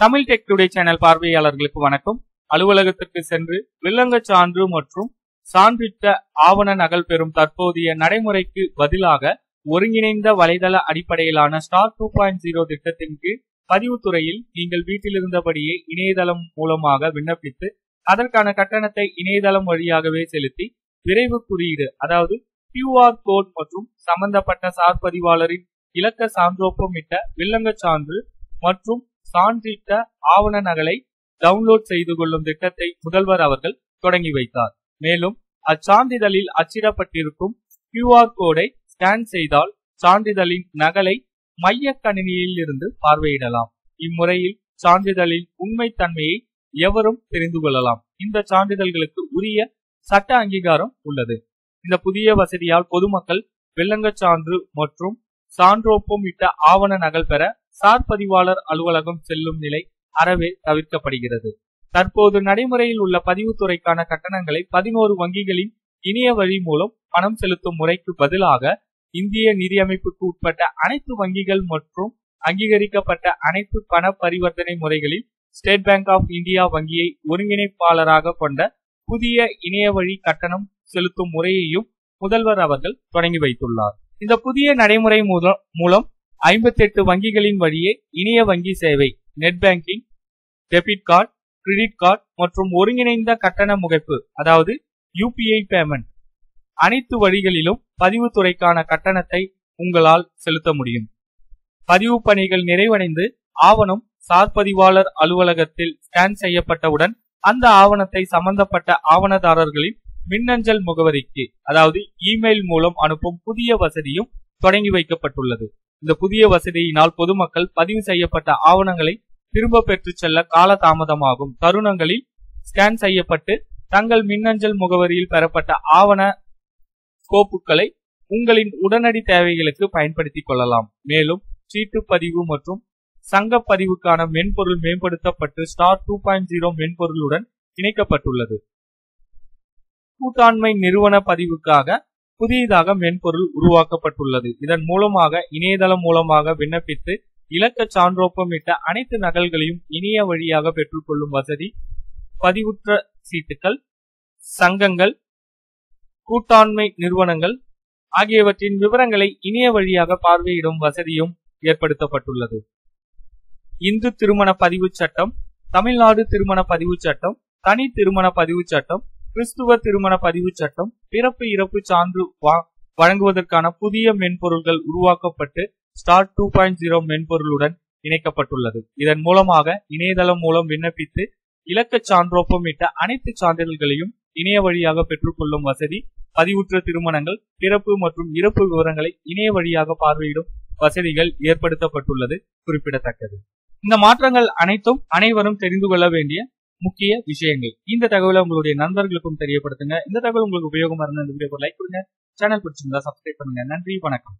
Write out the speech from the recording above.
Tamil tech today channel பார்வையாளர்களுக்கு வணக்கம். அலுவலகத்திற்கு சென்று வில்லங்க சான்று மற்றும் சான்றிட்ட ஆவண நகல் பெறும் தற்போதைய நடைமுறைக்கு பதிலாக ஒருங்கிணைந்த வலைதள அடிப்படையிலான ஸ்டார் டூ பாயிண்ட் ஜீரோ திட்டத்தின் கீழ் பதிவுத்துறையில் நீங்கள் வீட்டிலிருந்தபடியே இணையதளம் மூலமாக விண்ணப்பித்து அதற்கான கட்டணத்தை இணையதளம் வழியாகவே செலுத்தி விரைவு குறியீடு அதாவது கியூஆர் கோட் மற்றும் சம்பந்தப்பட்ட சார் பதிவாளரின் இலக்க சான்றோப்பமிட்ட வில்லங்க சான்று மற்றும் சான்றிட்ட ஆவண நகலை டவுன்லோட் செய்து கொள்ளும் திட்டத்தை முதல்வர் அவர்கள் தொடங்கி வைத்தார். மேலும் அச்சான்றிதழில் அச்சிடப்பட்டிருக்கும் கியூஆர் கோடை ஸ்கேன் செய்தால் சான்றிதழின் நகலை மைய கணினியில் இருந்து பார்வையிடலாம். இம்முறையில் சான்றிதழின் உண்மைத்தன்மையை எவரும் தெரிந்து கொள்ளலாம். இந்த சான்றிதழ்களுக்கு உரிய சட்ட அங்கீகாரம் உள்ளது. இந்த புதிய வசதியால் பொதுமக்கள் வெள்ளங்க சான்று மற்றும் சான்றோப்பம் இட்ட ஆவண நகல் பெற சார் பதிவாளர் அலுவலகம் செல்லும் நிலை அறவே தவிர்க்கப்படுகிறது. தற்போது நடைமுறையில் உள்ள பதிவுத்துறைக்கான கட்டணங்களை பதினோரு வங்கிகளின் இணைய வழி மூலம் பணம் செலுத்தும் முறைக்கு பதிலாக இந்திய நிதியமைப்புக்கு உட்பட்ட அனைத்து வங்கிகள் மற்றும் அங்கீகரிக்கப்பட்ட அனைத்து பண பரிவர்த்தனை முறைகளில் ஸ்டேட் பேங்க் ஆஃப் இந்தியா வங்கியை ஒருங்கிணைப்பாளராக கொண்ட புதிய இணைய வழி கட்டணம் செலுத்தும் முறையையும் முதல்வர் அவர்கள் தொடங்கி வைத்துள்ளார். இந்த புதிய நடைமுறை மூலம் ஐம்பத்தி எட்டு வங்கிகளின் வழியே இணைய வங்கி சேவை net banking debit card credit card மற்றும் ஒருங்கிணைந்த கட்டண முகைப்பு அதாவது யூபிஐ பேமெண்ட் அனைத்து வழிகளிலும் பதிவுத்துறைக்கான கட்டணத்தை உங்களால் செலுத்த முடியும். பதிவு பணிகள் நிறைவடைந்து ஆவணம் சார்பதிவாளர் அலுவலகத்தில் ஸ்கேன் செய்யப்பட்டவுடன் அந்த ஆவணத்தை சம்பந்தப்பட்ட ஆவணதாரர்களின் மின்னஞ்சல் முகவரிக்கு அதாவது இமெயில் மூலம் அனுப்பும் புதிய வசதியும் தொடங்கி வைக்கப்பட்டுள்ளது. இந்த புதிய வசதியினால் பொதுமக்கள் பதிவு செய்யப்பட்ட ஆவணங்களை திரும்ப பெற்று செல்ல கால தாமதமாகும் தருணங்களில் ஸ்கேன் செய்யப்பட்டு தங்கள் மின்னஞ்சல் முகவரியில் பெறப்பட்ட ஆவண கோப்புகளை உங்களின் உடனடி தேவைகளுக்கு பயன்படுத்திக் கொள்ளலாம். மேலும் சீட்டு பதிவு மற்றும் சங்க பதிவுக்கான மென்பொருள் மேம்படுத்தப்பட்டு ஸ்டார் டூ பாயிண்ட் ஜீரோ மென்பொருளுடன் இணைக்கப்பட்டுள்ளது. கூட்டாண்மை நிறுவன பதிவுக்காக புதியதாக மென்பொருள் உருவாக்கப்பட்டுள்ளது. இதன் மூலமாக இணையதளம் மூலமாக விண்ணப்பித்து இலக்க சான்றோப்பமிட்ட அனைத்து நகல்களையும் இணைய வழியாக பெற்றுக்கொள்ளும் வசதி பதிவுற்ற சீட்டுகள் சங்கங்கள் கூட்டாண்மை நிறுவனங்கள் ஆகியவற்றின் விவரங்களை இணைய வழியாக பார்வையிடும் வசதியும் ஏற்படுத்தப்பட்டுள்ளது. இந்து திருமண பதிவு சட்டம் தமிழ்நாடு திருமண பதிவு சட்டம் தனி திருமண பதிவு சட்டம் கிறிஸ்துவ திருமண பதிவு சட்டம் பிறப்பு இறப்பு சான்று வழங்குவதற்கான புதிய மென்பொருள்கள் உருவாக்கப்பட்டு ஸ்டார் டூ பாயிண்ட் ஜீரோ மென்பொருளுடன் இணைக்கப்பட்டுள்ளது. இதன் மூலமாக இணையதளம் மூலம் விண்ணப்பித்து இலக்க சான்றோப்பமிட்ட அனைத்து சான்றிதழ்களையும் இணைய வழியாக பெற்றுக்கொள்ளும் வசதி பதிவுற்ற திருமணங்கள் பிறப்பு மற்றும் இறப்பு விவரங்களை இணைய வழியாக பார்வையிடும் வசதிகள் ஏற்படுத்தப்பட்டுள்ளது குறிப்பிடத்தக்கது. இந்த மாற்றங்கள் அனைத்தும் அனைவரும் தெரிந்து கொள்ள வேண்டிய முக்கிய விஷயங்கள். இந்த தகவலை உங்களுடைய நண்பர்களுக்கும் தெரியப்படுத்துங்க. இந்த தகவல் உங்களுக்கு உபயோகமா இருந்தா இந்த வீடியோ லைக் கொடுங்க. சேனல் பிடிச்சிருந்தா சப்ஸ்கிரைப் பண்ணுங்க. நன்றி. வணக்கம்.